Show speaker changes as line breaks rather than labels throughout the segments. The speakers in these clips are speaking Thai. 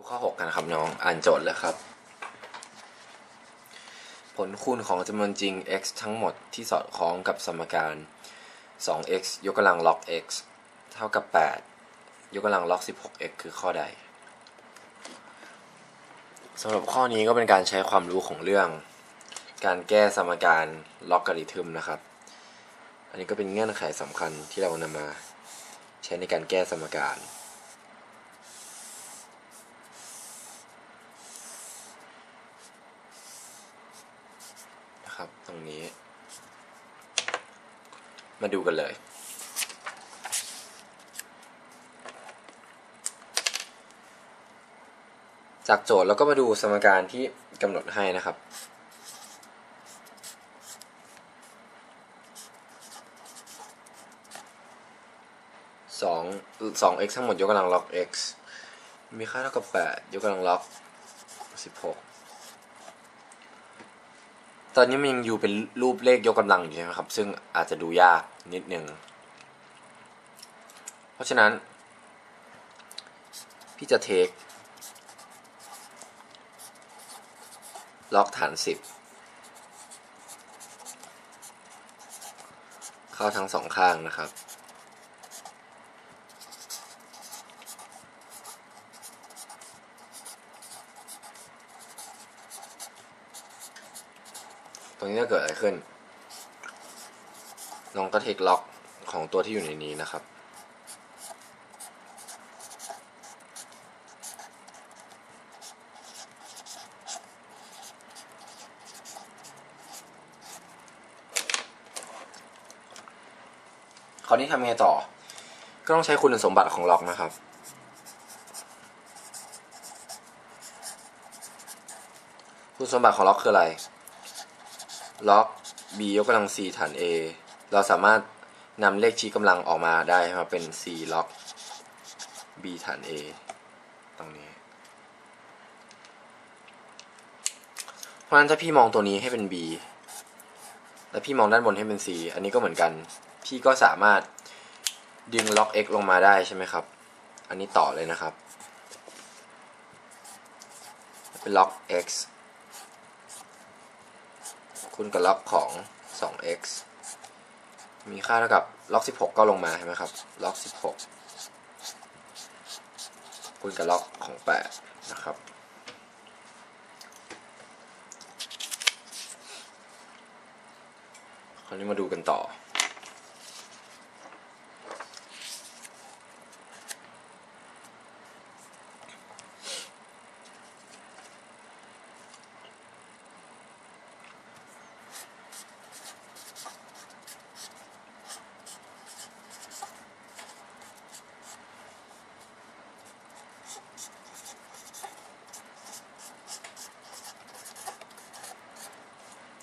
ดูข้อ 6 กันครับน้อง อ่านโจทย์เลยครับ ผลคูณของจำนวนจริง x ทั้งหมดที่สอดคล้องกับสมการ 2x ยกกำลัง log x เท่ากับ 8 ยกกำลัง log 16x คือข้อใดสำหรับข้อนี้ก็เป็นการใช้ความรู้ของเรื่อง การแก้สมการล็อกกริทึมนะครับ อันนี้ก็เป็นเงื่อนไขสำคัญที่เรานำมาใช้ในการแก้สมการ นะครับ ตรงนี้ มาดูกันเลย จากโจทย์แล้วก็มาดูสมการที่กำหนดให้นะครับสองสอง x ทั้งหมดยกกำลังล็อก x มีค่าเท่ากับแปดยกกำลังล็อกสิบหก ตอนนี้มันยังอยู่เป็นรูปเลขยกกำลังอยู่ใช่ไหมครับ ซึ่งอาจจะดูยากนิดนึง เพราะฉะนั้น พี่จะเทคล็อกฐานสิบเข้าทั้งสองข้างนะครับ ตรงนี้จะเกิดอะไรขึ้น น้องก็เทคล็อกของตัวที่อยู่ในนี้นะครับ คราวนี้ทำไงต่อ ก็ต้องใช้คุณสมบัติของล็อกนะครับคุณสมบัติของล็อกคืออะไร ล็อก b ยกกำลัง c ฐาน a เราสามารถนำเลขชี้กำลังออกมาได้ครับเป็น c ล็อก b ฐาน a ตรงนี้ เพราะฉะนั้นถ้าพี่มองตัวนี้ให้เป็น b แล้วพี่มองด้านบนให้เป็น c อันนี้ก็เหมือนกัน พี่ก็สามารถดึงล็อก x ลงมาได้ใช่ไหมครับ อันนี้ต่อเลยนะครับ เป็นล็อก x คุณกับล็อกของ 2x มีค่าเท่ากับล็อก 16 ก็ลงมาใช่ไหมครับ ล็อก 16 คูณกับล็อกของ 8 นะครับ คราวนี้มาดูกันต่อ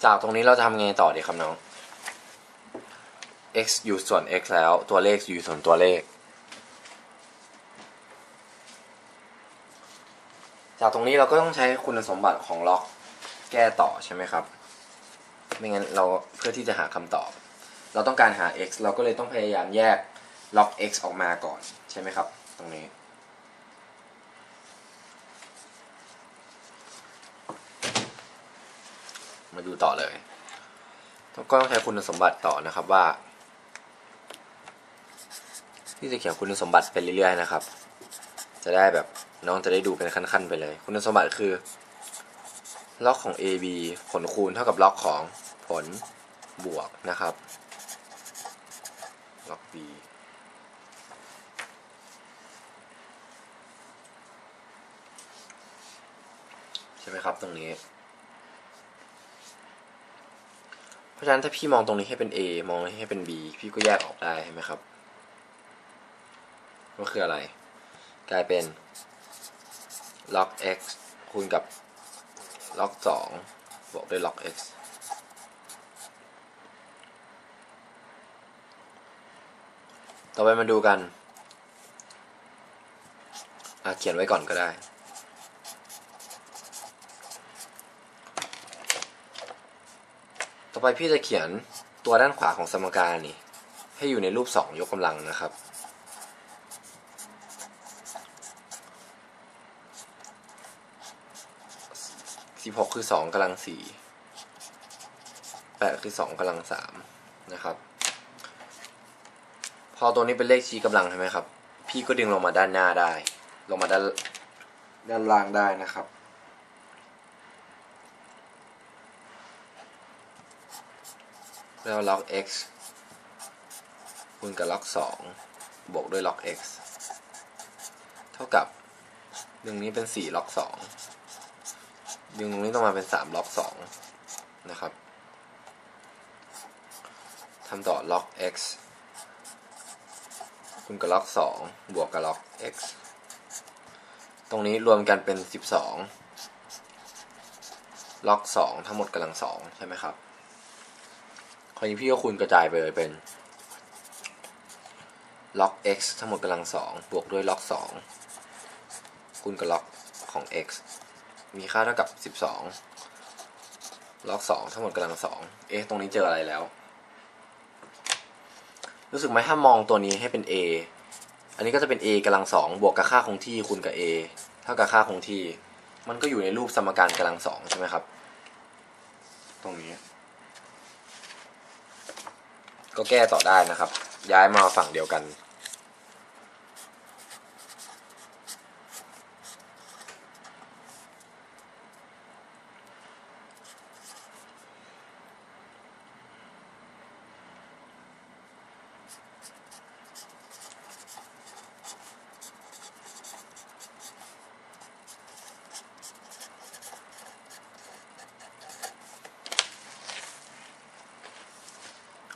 จากตรงนี้เราจะทำไงต่อดีครับน้อง x อยู่ส่วน x แล้วตัวเลขอยู่ส่วนตัวเลข จากตรงนี้เราก็ต้องใช้คุณสมบัติของล็อกแก้ต่อใช่ไหมครับ ไม่งั้นเราเพื่อที่จะหาคำตอบ เราต้องการหา x เราก็เลยต้องพยายามแยกล็อก x ออกมาก่อนใช่ไหมครับ ตรงนี้ มาดูต่อเลยก็ต้องใช้คุณสมบัติต่อนะครับว่า ที่จะเขียนคุณสมบัติไปเรื่อยๆนะครับ จะได้แบบน้องจะได้ดูเป็นขั้นๆ ไปเลย คุณสมบัติคือ ล็อกของ AB ผลคูณเท่ากับล็อกของผลบวกนะครับ ล็อก B ใช่ไหมครับตรงนี้ เพราะฉะนั้นถ้าพี่มองตรงนี้ให้เป็น A มองให้เป็น B พี่ก็แยกออกได้ใช่ไหมครับว่าคืออะไร กลายเป็น log x คูณกับ log 2บวกด้วย log x ต่อไปมาดูกัน เขียนไว้ก่อนก็ได้ ต่อ ไปพี่จะเขียนตัวด้านขวาของสมการนี่ ให้อยู่ในรูป 2 ยกกำลังนะครับสิบหกคือสองกำลังสี่แปดคือสองกำลังสามนะครับ พอตัวนี้เป็นเลขชี้กำลังใช่ไหมครับ พี่ก็ดึงลงมาด้านหน้าได้ ลงมาด้านด้านล่างได้นะครับ แล้วล็อก x คูณกับล็อกสองบวกด้วยล็อก x เท่ากับดึงนี้เป็นสี่ล็อกสองดึงตรงนี้ต้องมาเป็นสามล็อกสองนะครับทำต่อล็อก x คูณกับล็อกสองบวกกับล็อก x ตรงนี้รวมกันเป็นสิบสองล็อกสองทั้งหมดกำลังสองใช่ไหมครับ คราวนี้พี่ก็คูณกระจายไปเลยเป็นล็อก x ทั้งหมดกำลังสองบวกด้วยล็อกสองคูณกับล็อกของ x มีค่าเท่ากับ 12 ล็อก 2 ทั้งหมดกำลังสองเอ๊ะ ตรงนี้เจออะไรแล้ว รู้สึกไหมถ้ามองตัวนี้ให้เป็น a อันนี้ก็จะเป็น a กำลังสองบวกกับค่าคงที่คูณกับ a เท่ากับค่าคงที่ มันก็อยู่ในรูปสมการกำลังสองใช่ไหมครับ ตรงนี้ ก็แก้ต่อได้นะครับ ย้ายมาฝั่งเดียวกัน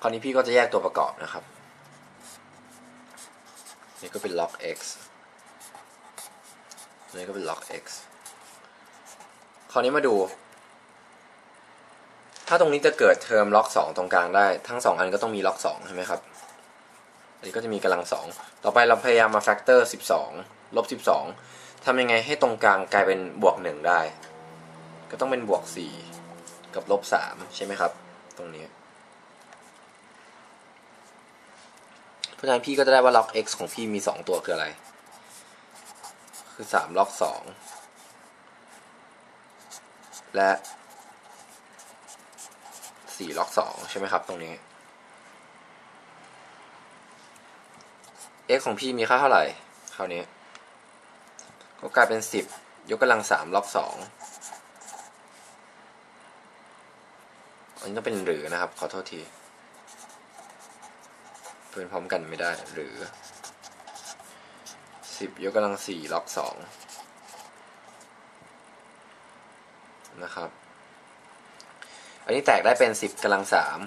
คราวนี้พี่ก็จะแยกตัวประกอบนะครับ นี่ก็เป็น log x นี่ก็เป็น log x คราวนี้มาดู ถ้าตรงนี้จะเกิดเทอม log 2 ตรงกลางได้ ทั้ง 2 อันก็ต้องมี log 2 ใช่ไหมครับ อันนี้ก็จะมีกำลัง 2 ต่อไปเราพยายามมา factor 12 ลบ 12 ทำยังไงให้ตรงกลางกลายเป็นบวก 1 ได้ ก็ต้องเป็นบวก 4 กับลบ 3 ใช่ไหมครับ ตรงนี้ เพราะฉะนั้นพี่ก็จะได้ว่าล็อก x ของพี่มี 2 ตัวคืออะไร คือ 3 ล็อก 2 และ 4 ล็อก 2 ใช่ไหมครับตรงนี้ x ของพี่มีค่าเท่าไหร่ คราวนี้ ก็กลายเป็น 10 ยกกำลัง 3 ล็อก 2 อันนี้ต้องเป็นหรือนะครับ ขอโทษที เพื่อนพร้อมกันไม่ได้ หรือสิบยกกำลังสี่ล็อกสองนะครับ อันนี้แตกได้เป็นสิบกำลังสาม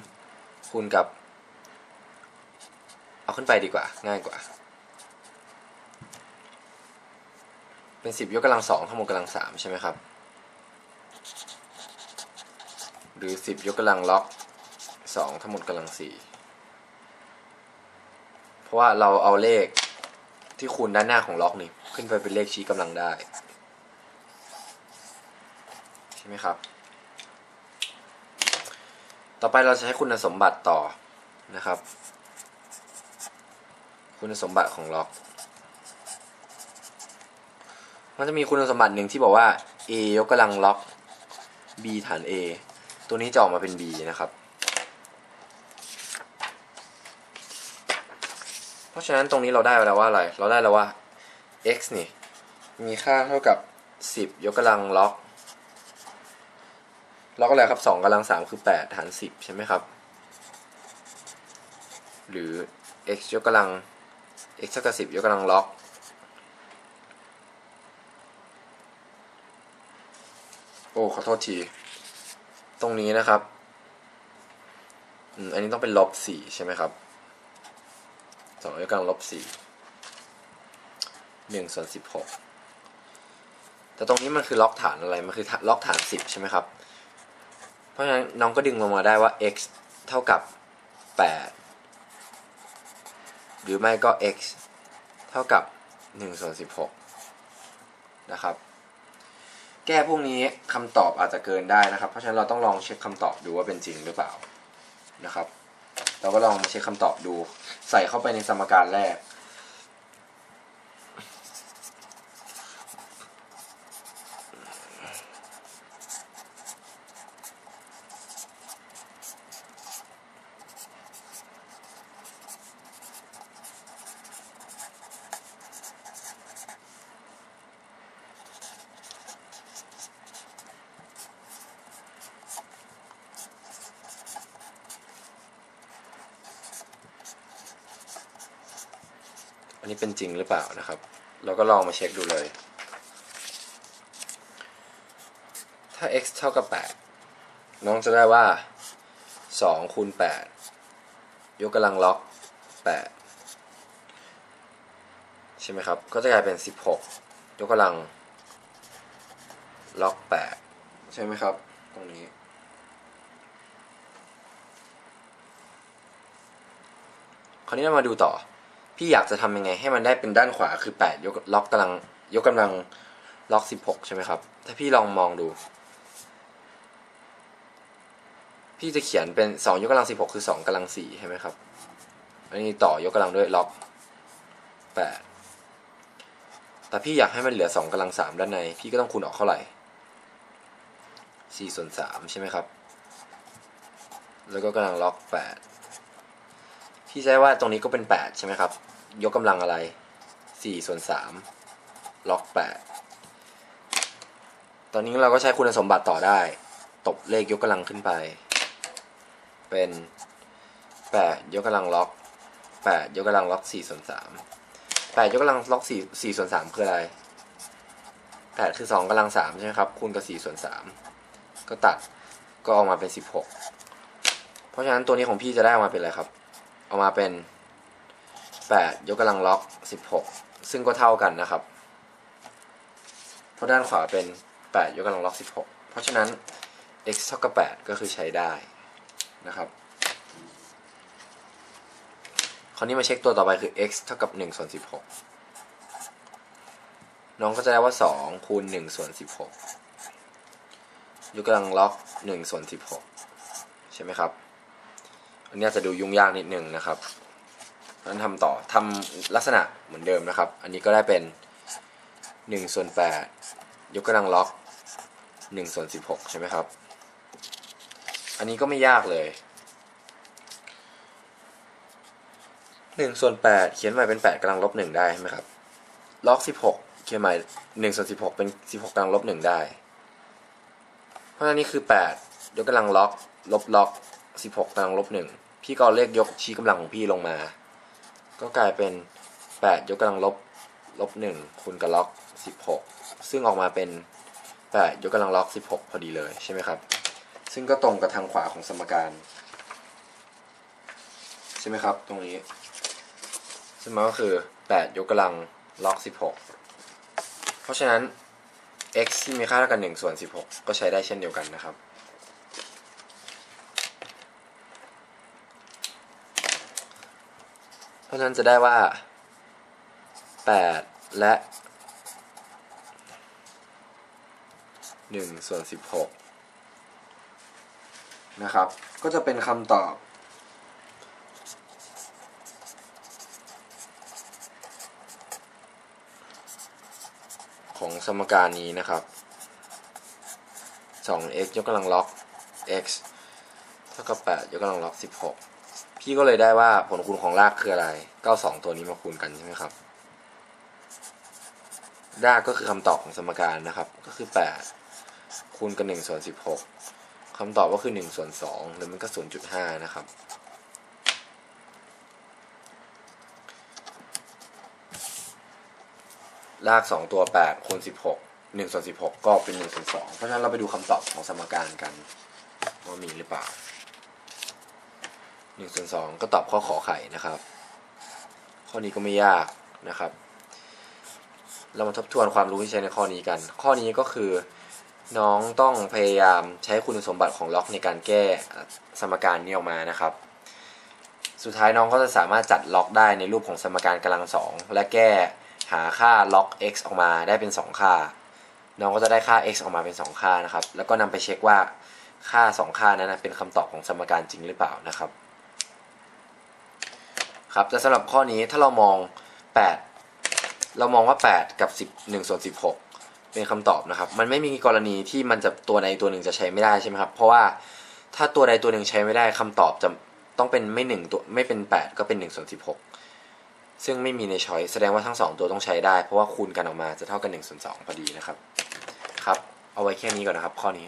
คูณกับ เอาขึ้นไปดีกว่า ง่ายกว่า เป็นสิบยกกำลังสองทั้งหมดกำลังสามใช่ไหมครับ หรือสิบยกกำลังล็อกสองทั้งหมดกำลังสี่ ราะว่าเราเอาเลขที่คูณด้านหน้าของล็อกนี่ขึ้นไปเป็นเลขชี้กำลังได้ ใช่ไหมครับ ต่อไปเราจะใช้คุณสมบัติต่อนะครับ คุณสมบัติของล็อก มันจะมีคุณสมบัติหนึ่งที่บอกว่า a ยกกำลังล็อก b ฐาน a ตัวนี้จะออกมาเป็น b นะครับ เพ ราะฉะนั้นตรงนี้เราได้แล้วว่าอะไร เราได้แล้วว่า x นี่ มีค่าเท่ากับ 10 ยกกำลังล็อกล็อกอะไรครับ2กำลัง3คือ 8 หาร 10 ใช่ไหมครับ หรือ x ยกกำลัง x เท่ากับ 10 ยกกำลังล็อกโอ้ขอโทษที ตรงนี้นะครับ อืม อันนี้ต้องเป็นลบ4ใช่ไหมครับ สองยกกำลังลบสี่หนึ่งส่วนสิบหกแต่ตรงนี้มันคือล็อกฐานอะไร มันคือล็อกฐานสิบใช่ไหมครับ เพราะฉะนั้นน้องก็ดึงลงมาได้ว่า x เท่ากับแปดหรือไม่ก็ x เท่ากับหนึ่งส่วนสิบหกนะครับ แก้พวกนี้คำตอบอาจจะเกินได้นะครับ เพราะฉะนั้นเราต้องลองเช็คคำตอบดูว่าเป็นจริงหรือเปล่านะครับ เราก็ลองมาเช็คคำตอบดู ใส่เข้าไปในสมการแรก นนี้เป็นจริงหรือเปล่านะครับ เราก็ลองมาเช็คดูเลย ถ้า x เท่ากับ 8 น้องจะได้ว่า 2 คูณ 8 ยกกำลังล็อก 8 ใช่ไหมครับ ก็จะกลายเป็น 16 ยกกำลังล็อก 8 ใช่ไหมครับ ตรงนี้คราวนี้เรามาดูต่อ พี่อยากจะทำยังไง ให้มันได้เป็นด้านขวาคือ8ยกล็อกกำลังยกกำลังล็อก16ใช่ไหมครับ ถ้าพี่ลองมองดู พี่จะเขียนเป็น2ยกกำลัง16คือ2กำลัง4ใช่ไหมครับอันนี้ต่อยกกำลังด้วยล็อก8แต่พี่อยากให้มันเหลือ2กำลัง3ด้านใน พี่ก็ต้องคูณออกเท่าไหร่4ส่วน3ใช่ไหมครับ แล้วก็กำลังล็อก8 พี่ใช้ว่าตรงนี้ก็เป็น 8 ใช่ไหมครับ ยกกำลังอะไร 4 ส่วน 3 ล็อก 8 ตอนนี้เราก็ใช้คุณสมบัติต่อได้ ตบเลขยกกำลังขึ้นไป เป็น 8 ยกกำลังล็อก 8 ยกกำลังล็อก 4 ส่วน 3 8 ยกกำลังล็อก 4 4ส่วน 3 คืออะไร 8 คือ 2กำลัง 3 ใช่ไหมครับ คูณกับ 4 ส่วน 3 ก็ตัด ก็ออกมาเป็น 16 เพราะฉะนั้นตัวนี้ของพี่จะได้ออกมาเป็นอะไรครับ ออกมาเป็น 8 ยกกำลังล็อก 16 ซึ่งก็เท่ากันนะครับเพราะด้านขวาเป็น 8 ยกกำลังล็อก 16 เพราะฉะนั้น x เท่ากับ 8 ก็คือใช้ได้นะครับคราวนี้มาเช็คตัวต่อไปคือ x เท่ากับ1ส่วน16 น้องก็จะได้ว่า 2 คูณ1ส่วน16 ยกกำลังล็อก1ส่วน16 ใช่ไหมครับ อันนี้จจะดูยุ่งยากนิดนึงนะครับนั้นทำต่อทำลักษณะเหมือนเดิมนะครับ อันนี้ก็ได้เป็น1ส่วน8ยกกำลังล็อก1ส่วน16 ใช่ไหมครับ อันนี้ก็ไม่ยากเลย1ส่วน8เขียนใหม่เป็น8กำลังลบ1ได้ใช่ไหมครับ ล็อก 16 เขียนใหม่1ส่วน16 เป็น 16กำลังลบ1ได้ เพราะฉะนั้นนี่คือ 8 ยกกำลังล็อก ลบล็อก 16กำลังลบ1 พี่ก็เลขยกชี้กำลังของพี่ลงมา ก็กลายเป็น 8 ยกกำลังลบลบ1คูณกับล็อก 16 ซึ่งออกมาเป็น 8 ยกกำลังล็อก 16 พอดีเลยใช่ไหมครับ ซึ่งก็ตรงกับทางขวาของสมการ ใช่ไหมครับ ตรงนี้ ซึ่งมันก็คือ 8 ยกกำลังล็อก 16 เพราะฉะนั้น x ที่มีค่าเท่ากัน 1 ส่วน 16 ก็ใช้ได้เช่นเดียวกันนะครับ เพ ราะฉะนั้นจะได้ว่า 8 และ 1 ส่วน 16 นะครับ ก็จะเป็นคำตอบของสมการนี้นะครับ 2x ยกกำลังล็อก x เท่ากับ 8 ยกกำลังล็อก 16 พี่ก็เลยได้ว่าผลคูณของรากคืออะไรก็เอาสองตัวนี้มาคูณกันใช่ไหมครับ รากก็คือคำตอบของสมการนะครับ ก็คือ 8 คูณกับ1ส่วน16คำตอบก็คือ1ส่วน2หรือมันก็ 0.5 นะครับ ราก 2 ตัว 8 คูณ 16 1ส่วน16 ก็เป็น1ส่วน2เพราะฉะนั้นเราไปดูคำตอบของสมการกัน ว่ามีหรือเปล่า 1ส่วน2ก็ตอบข้อขอไข่นะครับ ข้อนี้ก็ไม่ยากนะครับ เรามาทบทวนความรู้ที่ใช้ในข้อนี้กัน ข้อนี้ก็คือน้องต้องพยายามใช้คุณสมบัติของล็อกในการแก้สมการนี้ออกมานะครับ สุดท้ายน้องก็จะสามารถจัดล็อกได้ในรูปของสมการกำลังสองและแก้หาค่าล็อก x ออกมาได้เป็น 2 ค่า น้องก็จะได้ค่า x ออกมาเป็น 2 ค่านะครับ แล้วก็นำไปเช็คว่าค่า 2 ค่านั้นเป็นคำตอบของสมการจริงหรือเปล่านะครับ ครับแต่สำหรับข้อนี้ถ้าเรามอง 8 เรามองว่า 8 กับ 10 1ส่วน16 เป็นคำตอบนะครับ มันไม่มีกรณีที่มันจะตัวใดตัวหนึ่งจะใช้ไม่ได้ใช่ไหมครับ เพราะว่าถ้าตัวใดตัวหนึ่งใช้ไม่ได้คำตอบจะต้องเป็นไม่หนึ่งตัวไม่เป็น 8 ก็เป็น1ส่วน16 ซึ่งไม่มีในช้อยแสดงว่าทั้ง 2 ตัวต้องใช้ได้ เพราะว่าคูณกันออกมาจะเท่ากัน1ส่วน2พอดีนะครับ ครับ เอาไว้แค่นี้ก่อนนะครับ ข้อนี้